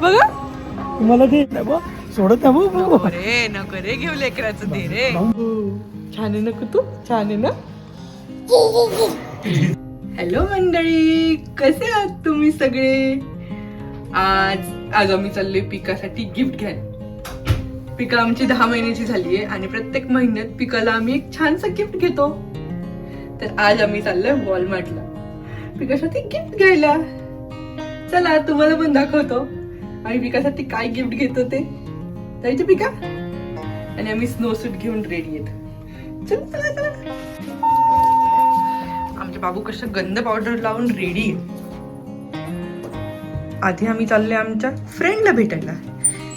बघा. तुम्हाला ते सोडत. अरे नको रे घेऊ लेकराचं दे रे. छान आहे ना कुतू? छान आहे ना? हॅलो मंडळी कसे आहात तुम्ही सगळे? आज आज आम्ही चाललोय पिकासाठी गिफ्ट घ्यायला. पिका आमची दहा महिन्याची झाली आहे आणि प्रत्येक महिन्यात पिकाला आम्ही एक छानसं गिफ्ट घेतो. तर आज आम्ही चाललोय वॉलमार्टला पिकासाठी गिफ्ट घ्यायला. चला तुम्हाला पण दाखवतो. आम्ही ती काय गिफ्ट घेतो ते जायचं पिका? आणि आम्ही स्नो सूट घेऊन रेडी आहेत. चल चला चला. आमचे बाबू कसं गंध पावडर लावून रेडी आधी आम्ही चाललोय आमच्या फ्रेंडला भेटायला.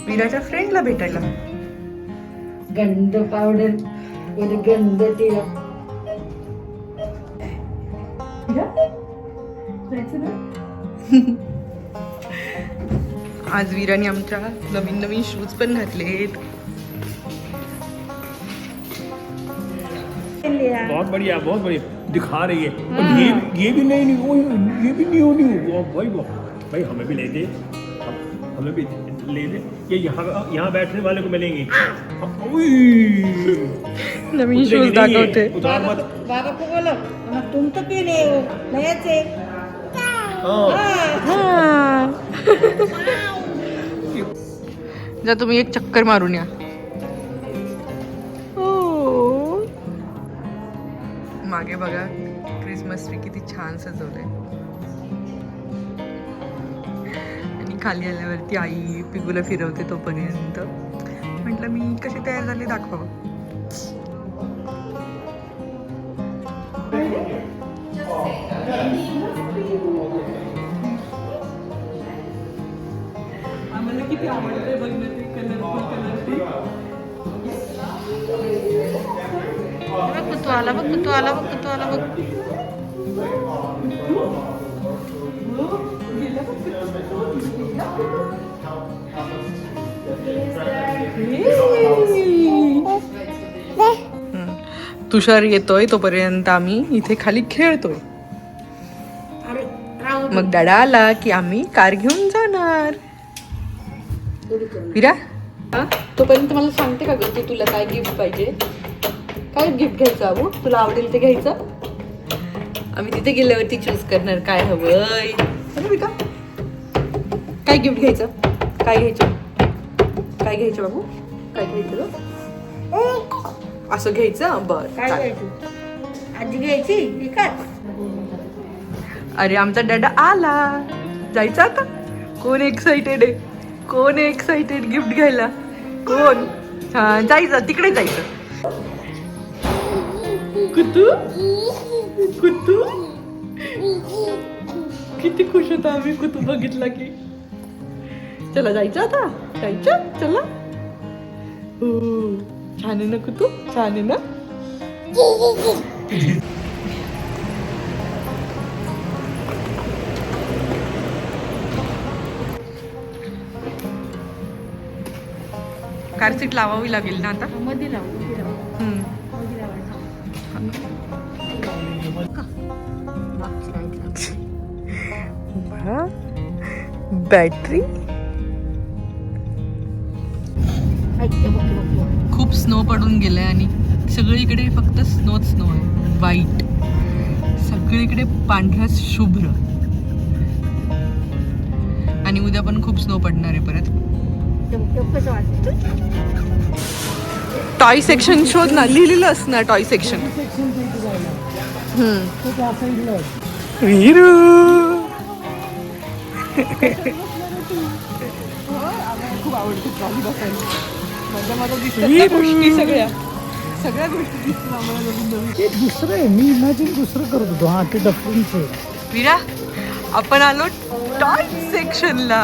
वीराच्या फ्रेंडला भेटायला. गंध पावडर म्हणजे गंध तेल आज वीराने आमच्या नवीन नवीन शूज़ पण घातलेत. बहुत बढ़िया बहुत बढ़िया। दिखा रही है। और ये ये भी नहीं नहीं वो ये भी न्यू वाह भाई वाह। भाई हमें भी ले दे। हमें भी ले दे। ये यहाँ यहाँ बैठने वाले को मिलेंगे। नवीन शूज़ नहीं दाखवते उतार मत। बाबा को बोलो। वो, नयाच आहे हाँ? जा तुम्ही एक चक्कर मारून या. मागे बघा क्रिसमस ट्री किती छान सजवलंय. आणि खाली आल्यावरती आई पिगूला फिरवते तोपर्यंत. म्हटलं मी कशी तयार झाली दाखवा आम्हाला किती आवडतंय बघणं ते कलरफुल बघ कुतू आला बघ कुतू आला बघ कुतू आला बघ. तुषार येतोय तोपर्यंत आम्ही इथे खाली खेळतोय मग दादा आला की आम्ही कार घेऊन जाणार. विरा तोपर्यंत मला सांगते का ग की तुला काय गिफ्ट पाहिजे? काय गिफ्ट घ्यायचं अबू? तुला आवडेल ते घ्यायचं? आम्ही तिथे गेल्यावरती चूज करणार काय हवंय अरे विका काय गिफ्ट घ्यायचं? काय घ्यायचं? काय घ्यायचं बाबू काय घ्यायचं? असं घ्यायचं? बर काय. घ्यायची? आजी घ्यायची? एकाच अरे आमचा डॅडा आला. जायचं आता? कोण एक्साइटेड आहे? कोण एक्साइटेड गिफ्ट घ्यायला? कोण? हा जायचं तिकडे जायचं. कुतू? कुतू? किती खुश होता आम्ही कुतू बघितला की. चला जायचं आता. जायचं? चला. हो छान आहे ना कुतू? छान आहे ना? कार सीट लावावी लागेल ना आता? मध्ये लावू बॅटरी. खूप स्नो पडून गेलाय आणि सगळीकडे फक्त स्नोच स्नो आहे. व्हाईट सगळीकडे पांढरा शुभ्र. आणि उद्या पण खूप स्नो पडणार आहे परत. टॉय सेक्शन शोध ना. लिहिलेलं असणार टॉय सेक्शन वीरू खूप आवडते ट्रॉली बसायला माझ्या माझ्या दिसतात त्या गोष्टी सगळ्या सगळ्या गोष्टी दिसतात दुसरं आहे. मी इमॅजिन दुसरं करत होतो. हा ते आहे. वीरा आपण आलो टॉय सेक्शनला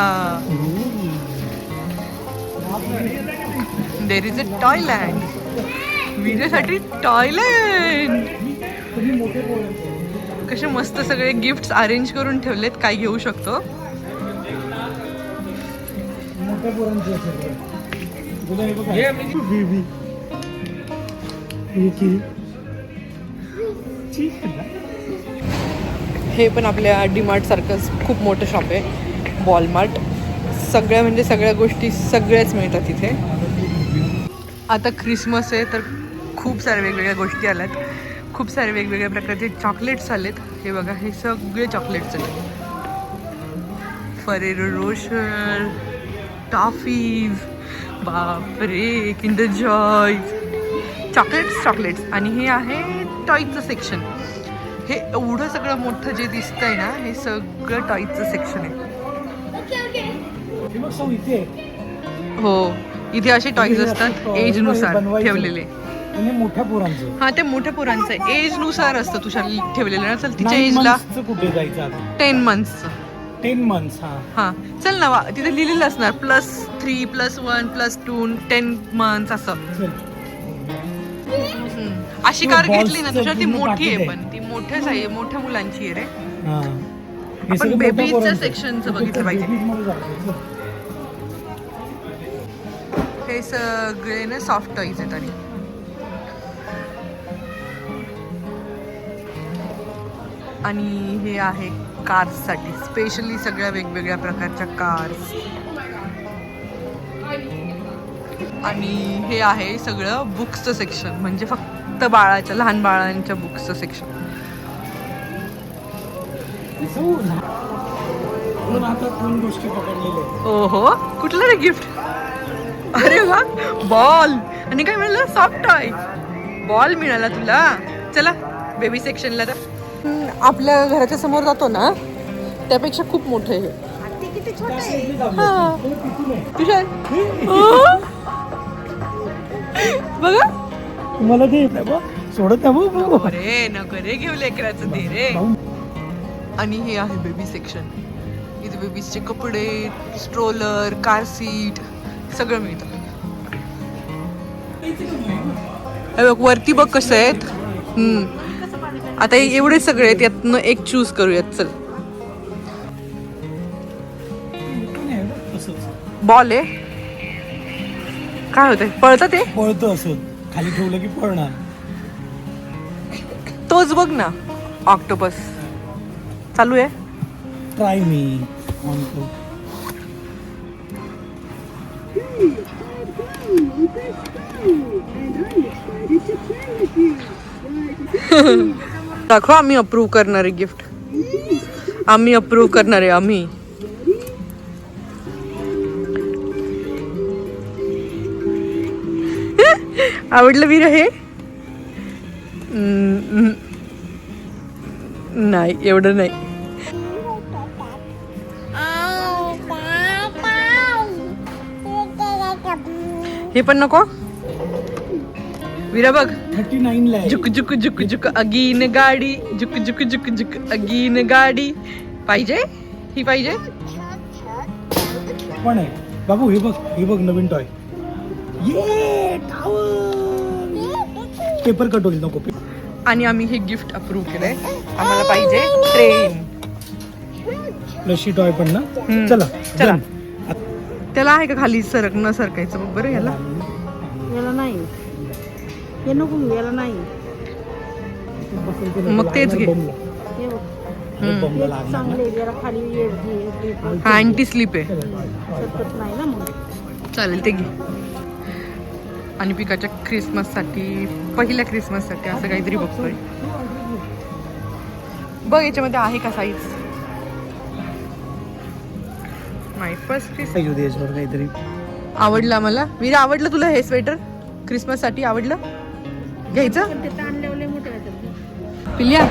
देर इज अ टॉयलँड वीरासाठी टॉयलँड कसे मस्त सगळे गिफ्ट अरेंज करून ठेवलेत काय घेऊ शकतो? हे हे पण आपल्या डीमार्ट सारखंच खूप मोठं शॉप आहे. वॉलमार्ट सगळ्या म्हणजे सगळ्या गोष्टी सगळ्याच मिळतात तिथे आता ख्रिसमस आहे तर खूप साऱ्या वेगवेगळ्या गोष्टी आल्यात. खूप सारे वेगवेगळ्या प्रकारचे चॉकलेट्स आलेत. हे बघा हे सगळे चॉकलेट्स आहेत. फरेरो रोशर टॉफीज बापरे किंडर जॉय चॉकलेट्स चॉकलेट्स आणि हे आहे टॉईजचं सेक्शन हे एवढं सगळं मोठं जे दिसतंय ना हे सगळं टॉईजचं सेक्शन आहे. हे इथे असे टॉईज असतात एजनुसार ठेवलेले. म्हणजे मोठ्या पोरांचं. हा ते मोठ्या पोरांचं. एजनुसार असतं तुझ्या ठेवलेलं ना. चल तिच्या एजला कुठे जायचं टेन मंथचं टेन मंथ्स हा. हा. चल ना तिथे लिहिलेलं असणार. Plus three plus one plus two ten months असं. अशी कार घेतली ना तुझ्या ती मोठी आहे पण. ती मोठ्याच आहे मोठ्या मुलांची आहे रे. हा. हे आपण सगळं मोठ्या babies चं पोरांचं. section चं इथे बघितलं पाहिजे. हे सगळे ना सॉफ्ट टॉईज आहेत आणि. आणि हे आहे कार्ससाठी स्पेशली सगळ्या वेगवेगळ्या प्रकारच्या कार्स आणि हे आहे सगळं बुक्सचं सेक्शन म्हणजे फक्त बाळाच्या लहान बाळांच्या बुक्सचं सेक्शन. ओहो कुठलं रे गिफ्ट अरे वा बॉल आणि काय मिळालं सॉफ्ट टॉय बॉल मिळाला तुला. चला बेबी सेक्शनला तर आपल्या घराच्या समोर जातो ना त्यापेक्षा खूप मोठं आहे ते. हा. अं? बघा. तुम्हाला ते. सोडत. अरे नको रे घेऊ लेकराचं दे रे. आणि हे आहे बेबी सेक्शन इथे बेबीजचे कपडे स्ट्रोलर कार सीट सगळं मिळतं. हे बघ वरती बघ कसं आहेत. आता हे एवढे सगळे आहेत यातनं एक चूज करूयात चल. बॉल आहे. काय होतंय? पळतं ते? पळतं असं. खाली ठेवलं की पळणार. तोच बघ ना. ऑक्टोपस चालू आहे. ट्राय मी दाखवा आम्ही अप्रूव्ह करणारे गिफ्ट आम्ही अप्रूव्ह करणारे आम्ही. आवडलं वीर हे? नाही एवढं नाही. हे पण नको? वीरा बघ. थर्टी नाईनला आहे. झुक झुक झुक झुक. अगीन गाडी. झुक झुक झुक झुक. अगीन गाडी. पाहिजे? ही पाहिजे? पण आहे? बाबू हे बघ हे बघ नवीन टॉय ये पेपर कट होईल नको आणि आम्ही हे गिफ्ट अप्रूव्ह केलंय. आम्हाला पाहिजे ट्रेन प्लशी टॉय पण ना. चला चला. त्याला आहे का खाली सरक न सरकायचं? बघ बरं याला. याला नाही. हे नको घेऊ, याला नाही. मग तेच घे. हे. चांगले खाली ये- ये- ये- अँटी स्लीप आहे. सरकत नाही ना मग. चालेल ते घे. आणि पिकाच्या क्रिसमससाठी पहिल्या क्रिसमससाठी असं काहीतरी बघतोय. बघ याच्यामध्ये आहे का साईज माय फर्स्ट क्रिस पाहिजे होती याच्यावर काहीतरी. आवडलं आम्हाला. वीरा आवडलं तुला हे स्वेटर क्रिसमससाठी आवडलं? घ्यायचं? ते ताणल्यावर लय मोठे होतात पिल्ल्या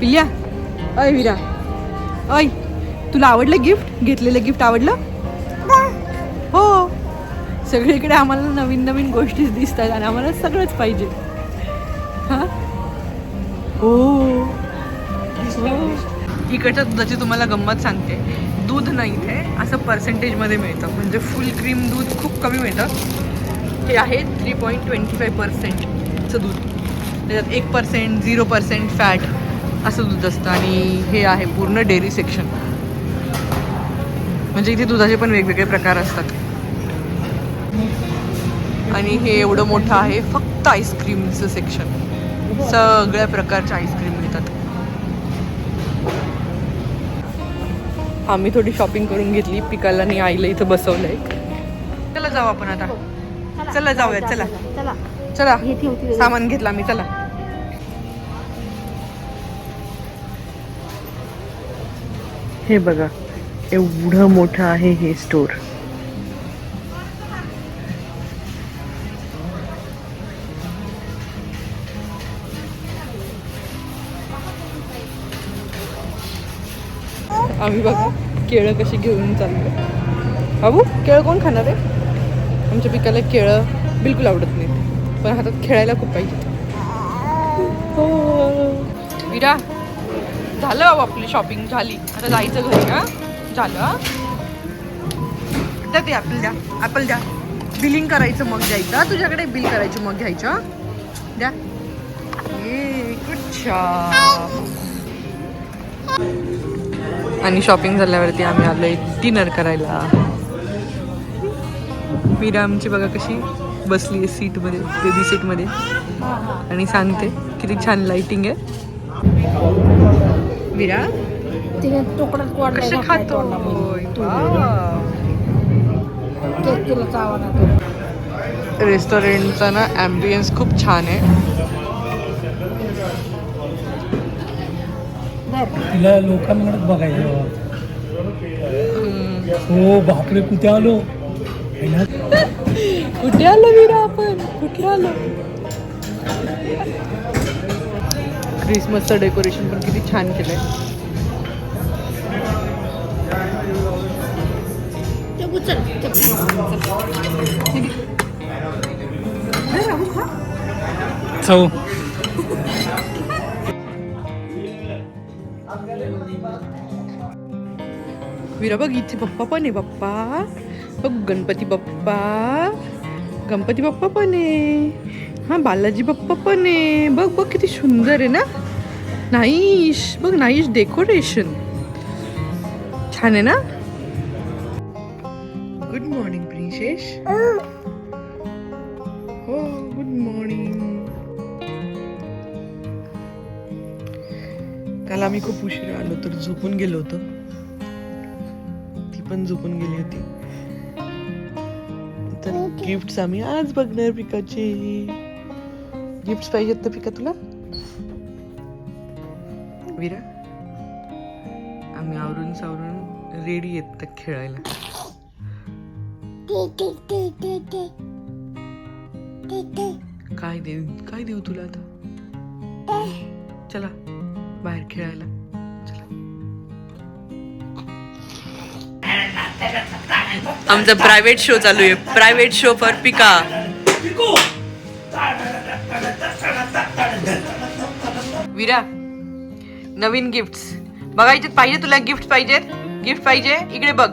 पिल्ल्या अय वीरा. अय तुला आवडलं गिफ्ट घेतलेलं गिफ्ट आवडलं? हो. सगळीकडे आम्हाला नवीन नवीन गोष्टी दिसतात आणि आम्हाला सगळंच पाहिजे. हा? हो. इकडच्या दुधाची तुम्हाला गंमत सांगते. दूध नाही इथे असं पर्सेंटेजमध्ये मिळतं. म्हणजे फुल क्रीम दूध खूप कमी मिळतं. हे आहे थ्री पॉईंट ट्वेंटी फाय पर्सेंटचं दूध. त्याच्यात एक पर्सेंट झिरो पर्सेंट फॅट असं दूध असतं. आणि हे आहे पूर्ण डेअरी सेक्शन म्हणजे इथे दुधाचे पण वेगवेगळे प्रकार असतात. आणि हे एवढं मोठं आहे फक्त आईस्क्रीमचं सेक्शन सगळ्या प्रकारच्या आईस्क्रीम आम्ही थोडी शॉपिंग करून घेतली. पिकाला आणि आईला इथं बसवलंय. चला जाऊ आपण आता. चला जाऊया चला चला. चला हे ठेवते सामान घेतलं आम्ही चला. हे बघा एवढं मोठं आहे हे स्टोर आम्ही बघा केळं कशी घेऊन चाललो बाबू केळं कोण खाणार आहे? आमच्या पिकाला केळं बिलकुल आवडत नाही पण हातात खेळायला खूप पाहिजे. हो. विरा झालं बाबा आपली शॉपिंग झाली. आता जायचं घरी हा? झालं द्या ते ॲपल द्या. ॲपल द्या. बिलिंग करायचं मग द्यायचं. तुझ्याकडे बिल करायचं मग घ्यायचं द्या. ये कुच्छा आणि शॉपिंग झाल्यावरती आम्ही आलोय डिनर करायला. मीरा आमची बघा कशी बसली आहे सीटमध्ये बेबी सीटमध्ये आणि सांगते किती छान लाइटिंग आहे. मीरा तिने खातो रेस्टॉरंटचा ना ॲम्बियन्स खूप छान आहे. तिला लोकांकडे बघायचं हो बापरे कुठे आलो? कुठे आलो मीरा आपण? कुठे आलो? क्रिसमसचं डेकोरेशन पण किती छान केलंय. चव वीरा बघ इथे बाप्पा पण आहे बाप्पा बघ गणपती बाप्पा गणपती बाप्पा पण आहे. हा बालाजी बाप्पा पण आहे. बघ बघ किती सुंदर आहे ना? नाईश बघ नाईश डेकोरेशन. छान आहे ना? गुड मॉर्निंग प्रिन्सेस आम्ही खूप उशिरा आलो तर झोपून गेलो होतो. ती पण झोपून गेली होती. तर गिफ्ट आम्ही आज बघणार पिकाचे. गिफ्ट पाहिजेत ना पिका तुला? विरा? आम्ही आवरून सावरून रेडी येत तर खेळायला. काय देऊ काय देऊ तुला आता? चला. बाहेर खेळायला. आमचा प्रायव्हेट शो चालू आहे. प्रायव्हेट शो फॉर पिका विरा नवीन गिफ्ट बघायचे पाहिजे तुला गिफ्ट पाहिजेत गिफ्ट पाहिजे? इकडे बघ.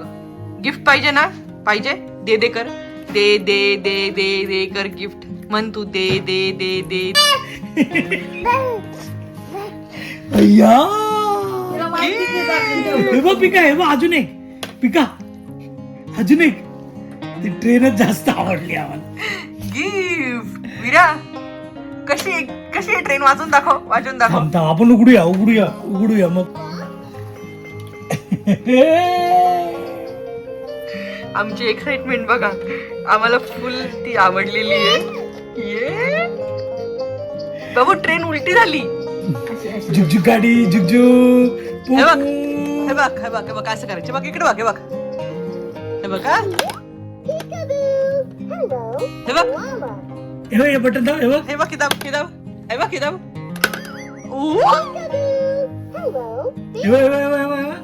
गिफ्ट पाहिजे ना? पाहिजे? दे दे कर. दे दे दे दे दे कर गिफ्ट म्हण तू दे दे दे दे. अय्या! हे बघ पिका हे बघ अजून एक. पिका अजून एक. ती ट्रेनच जास्त आवडली आम्हाला. गिफ्ट विरा कशी कशी आहे ट्रेन वाजून दाखव वाजून दाखव. थांब थांब आपण उघडूया उघडूया उघडूया मग. आमची एक्साइटमेंट बघा. आम्हाला फुल ती आवडलेली आहे. ये. बाबू ट्रेन उलटी झाली. झुकझुक गाडी झुकझुक हे बघ हे बघ हे बघ हे बघ असं करायचं बघ इकडे बघ हे बघ हे बघ हा हे बघ हे बघ हे बटन दाब हे बघ हे बघ हे ऊ हे बघ हे बघ हे बघ, हे बघ, हे बघ.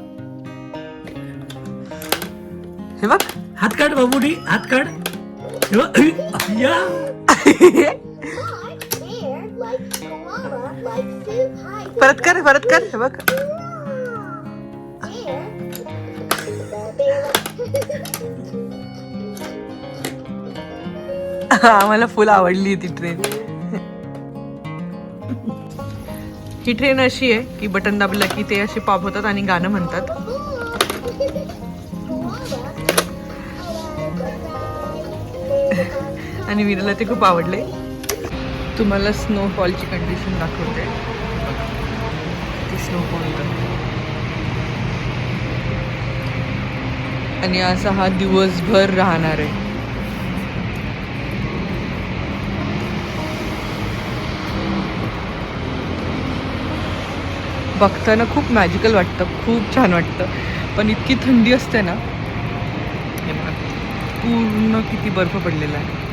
हे बघ हात काढ बाबूडी हात काढ हे बघ अय्या. परत कर परत कर हे बघ. आम्हाला फुल आवडली ती ट्रेन ही ट्रेन अशी आहे की बटन दाबलं की ते असे पॉप होतात आणि गाणं म्हणतात. आणि वीरला ते खूप आवडले. तुम्हाला स्नोफॉलची कंडिशन दाखवते. ती आणि असा हा दिवसभर राहणार आहे. बघताना खूप मॅजिकल वाटतं खूप छान वाटतं. पण इतकी थंडी असते ना हे पूर्ण किती बर्फ पडलेला आहे.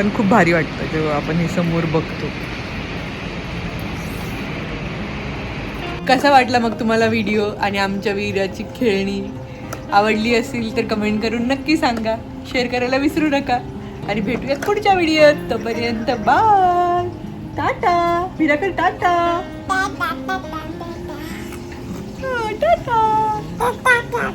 पण खूप भारी वाटतं जेव्हा आपण हे समोर बघतो. कसा वाटला मग तुम्हाला व्हिडिओ आणि आमच्या वीराची खेळणी? आवडली असेल तर कमेंट करून नक्की सांगा. शेअर करायला विसरू नका. आणि भेटूयात पुढच्या व्हिडिओत तोपर्यंत बाय टाटा विराकडे टाटा टाटा